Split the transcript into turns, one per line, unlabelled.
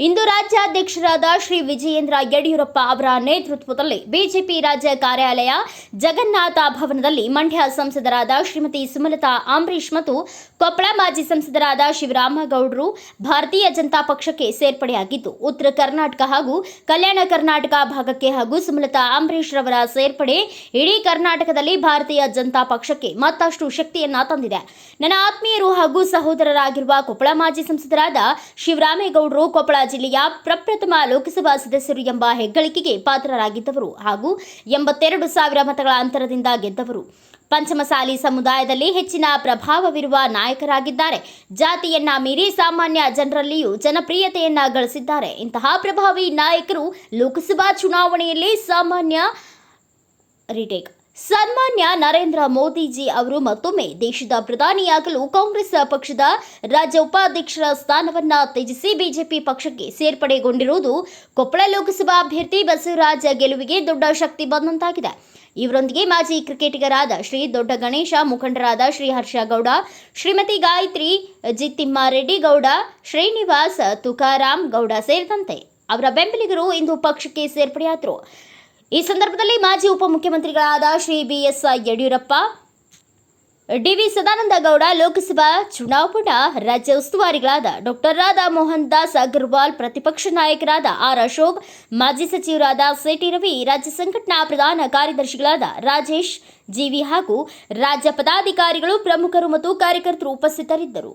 ಉಪಾಧ್ಯಕ್ಷರಾದ ಶ್ರೀ ವಿಜಯೇಂದ್ರ ಯಡಿಯೂರಪ್ಪ ಅವರ ನೇತೃತ್ವದಲ್ಲಿ ಬಿಜೆಪಿ ರಾಜ್ಯ ಕಾರ್ಯಾಲಯ ಜಗನ್ನಾಥ ಭವನದಲ್ಲಿ ಮಂಡ್ಯ ಸಂಸದರಾದ ಶ್ರೀಮತಿ ಸುಮಲತಾ ಅಂಬರೀಶ್ ಮತ್ತು ಕೊಪ್ಪಳ ಮಾಜಿ ಸಂಸದರಾದ ಶಿವರಾಮಗೌಡರು ಭಾರತೀಯ ಜನತಾ ಪಕ್ಷಕ್ಕೆ ಸೇರ್ಪಡೆಯಾಗಿದ್ದು, ಉತ್ತರ ಕರ್ನಾಟಕ ಹಾಗೂ ಕಲ್ಯಾಣ ಕರ್ನಾಟಕ ಭಾಗಕ್ಕೆ ಹಾಗೂ ಸುಮಲತಾ ಅಂಬರೀಶ್ ರವರ ಸೇರ್ಪಡೆ ಇಡೀ ಕರ್ನಾಟಕದಲ್ಲಿ ಭಾರತೀಯ ಜನತಾ ಪಕ್ಷಕ್ಕೆ ಮತ್ತಷ್ಟು ಶಕ್ತಿಯನ್ನ ತಂದಿದೆ. ನನ್ನ ಆತ್ಮೀಯರು ಹಾಗೂ ಸಹೋದರರಾಗಿರುವ ಕೊಪ್ಪಳ ಮಾಜಿ ಸಂಸದರಾದ ಶಿವರಾಮೇಗೌಡರು ಕೊಪ್ಪಳ ಜಿಲ್ಲೆಯ ಪ್ರಪ್ರಥಮ ಲೋಕಸಭಾ ಸದಸ್ಯರು ಎಂಬ ಹೆಗ್ಗಳಿಕೆಗೆ ಪಾತ್ರರಾಗಿದ್ದವರು ಹಾಗೂ ಎಂಬತ್ತೆರಡು ಸಾವಿರ ಮತಗಳ ಅಂತರದಿಂದ ಗೆದ್ದವರು. ಪಂಚಮಸಾಲಿ ಸಮುದಾಯದಲ್ಲಿ ಹೆಚ್ಚಿನ ಪ್ರಭಾವವಿರುವ ನಾಯಕರಾಗಿದ್ದಾರೆ. ಜಾತಿಯನ್ನ ಮೀರಿ ಸಾಮಾನ್ಯ ಜನರಲ್ಲಿಯೂ ಜನಪ್ರಿಯತೆಯನ್ನ ಗಳಿಸಿದ್ದಾರೆ. ಇಂತಹ ಪ್ರಭಾವಿ ನಾಯಕರು ಲೋಕಸಭಾ ಚುನಾವಣೆಯಲ್ಲಿ ಸಾಮಾನ್ಯ ರಿಟೇಕ್ ಸನ್ಮಾನ್ಯ ನರೇಂದ್ರ ಮೋದಿಜಿ ಅವರು ಮತ್ತೊಮ್ಮೆ ದೇಶದ ಪ್ರಧಾನಿಯಾಗಲು ಕಾಂಗ್ರೆಸ್ ಪಕ್ಷದ ರಾಜ್ಯ ಉಪಾಧ್ಯಕ್ಷರ ಸ್ಥಾನವನ್ನ ತ್ಯಜಿಸಿ ಬಿಜೆಪಿ ಪಕ್ಷಕ್ಕೆ ಸೇರ್ಪಡೆಗೊಂಡಿರುವುದು ಕೊಪ್ಪಳ ಲೋಕಸಭಾ ಅಭ್ಯರ್ಥಿ ಬಸವರಾಜ ಗೆಲುವಿಗೆ ದೊಡ್ಡ ಶಕ್ತಿ ಬಂದಂತಾಗಿದೆ. ಇವರೊಂದಿಗೆ ಮಾಜಿ ಕ್ರಿಕೆಟಿಗರಾದ ಶ್ರೀ ದೊಡ್ಡ ಗಣೇಶ, ಮುಖಂಡರಾದ ಶ್ರೀ ಹರ್ಷ ಗೌಡ ಶ್ರೀಮತಿ ಗಾಯತ್ರಿ, ಜಿತ್ತಿಮ್ಮಾರೆಡ್ಡಿ ಗೌಡ, ಶ್ರೀನಿವಾಸ್ ತುಕಾರಾಮ್ ಗೌಡ ಸೇರಿದಂತೆ ಅವರ ಬೆಂಬಲಿಗರು ಇಂದು ಪಕ್ಷಕ್ಕೆ ಸೇರ್ಪಡೆಯಾದರು. ಈ ಸಂದರ್ಭದಲ್ಲಿ ಮಾಜಿ ಉಪಮುಖ್ಯಮಂತ್ರಿಗಳಾದ Shri B S Yediyurappa D V Sadananda Gowda, Lok Sabha ಚುನಾವಣಾ ರಾಜ್ಯ ಉಸ್ತುವಾರಿಗಳಾದ ಡಾಕ್ಟರ್ ರಾಧಾ ಮೋಹನ್ ದಾಸ್ ಅಗರ್ವಾಲ್, ಪ್ರತಿಪಕ್ಷ ನಾಯಕರಾದ ಆರ್ ಅಶೋಕ್, ಮಾಜಿ ಸಚಿವರಾದ ಸಿಟಿ ರವಿ, ರಾಜ್ಯ ಸಂಘಟನಾ ಪ್ರಧಾನ ಕಾರ್ಯದರ್ಶಿಗಳಾದ ರಾಜೇಶ್ ಜಿವಿ ಹಾಗೂ ರಾಜ್ಯ ಪದಾಧಿಕಾರಿಗಳು ಪ್ರಮುಖರು ಮತ್ತು ಕಾರ್ಯಕರ್ತರು ಉಪಸ್ಥಿತರಿದ್ದರು.